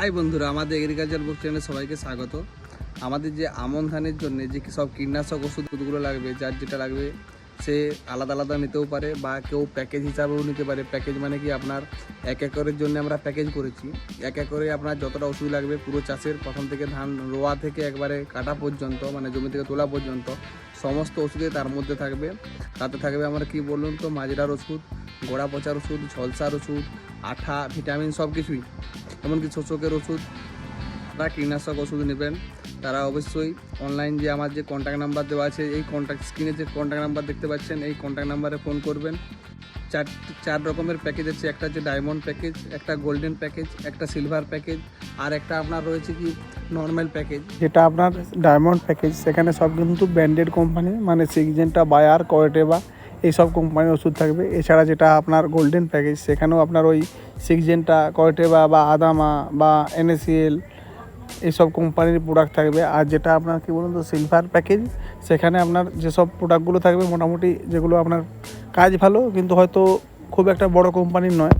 High বন্ধুরা, আমাদের agriculture বুক চ্যানেলে সবাইকে স্বাগত। আমাদের যে আমন ধানের জন্য যে সব কীটনাশক ওষুধগুলো লাগবে, যার যেটা লাগবে, সে আলাদা আলাদা নিতেও পারে বা কেউ প্যাকেজ হিসাবেও নিতে পারে। প্যাকেজ মানে কি আপনার এক একরের জন্য আমরা প্যাকেজ করেছি। এক একরে আপনার যতটা ওষুধ লাগবে, পুরো চাষের প্রথম থেকে ধান রোয়া থেকে একবারে কাটা পর্যন্ত মানে জমি থেকে তোলা পর্যন্ত, সমস্ত ওষুধে তার মধ্যে থাকবে। তাতে থাকবে আমার কি বলুন তো, মাজরার ওষুধ, গোড়া পচার ওষুধ, ঝলসার ওষুধ, আঠা, ভিটামিন সব কিছুই। এমনকি শোষকের ওষুধ তারা কীটনাশক ওষুধ নেবেন, তারা অবশ্যই অনলাইন যে আমার যে কন্ট্যাক্ট নাম্বার দেওয়া আছে, এই কন্ট্যাক্ট স্ক্রিনে যে কন্ট্যাক্ট নাম্বার দেখতে পাচ্ছেন, এই কন্ট্যাক্ট নাম্বারে ফোন করবেন। চার চার রকমের প্যাকেজ আছে। একটা হচ্ছে ডায়মন্ড প্যাকেজ একটা গোল্ডেন প্যাকেজ একটা সিলভার প্যাকেজ আর একটা আপনার রয়েছে কি নর্মাল প্যাকেজ যেটা আপনার ডায়মন্ড প্যাকেজ সেখানে সব কিন্তু ব্র্যান্ডেড কোম্পানি মানে সিগজেন্টা বায়ার কোয়েটেবা এইসব কোম্পানির ওষুধ থাকবে। এছাড়া যেটা আপনার গোল্ডেন প্যাকেজ সেখানেও আপনার ওই সিগজেন্টা কোয়েটেবা বা আদামা বা এনএসিএল এইসব কোম্পানির প্রোডাক্ট থাকবে। আর যেটা আপনার কি বলুন তো সিলভার প্যাকেজ সেখানে আপনার যেসব প্রোডাক্টগুলো থাকবে, মোটামুটি যেগুলো আপনার কাজ ভালো কিন্তু হয়তো খুব একটা বড় কোম্পানির নয়।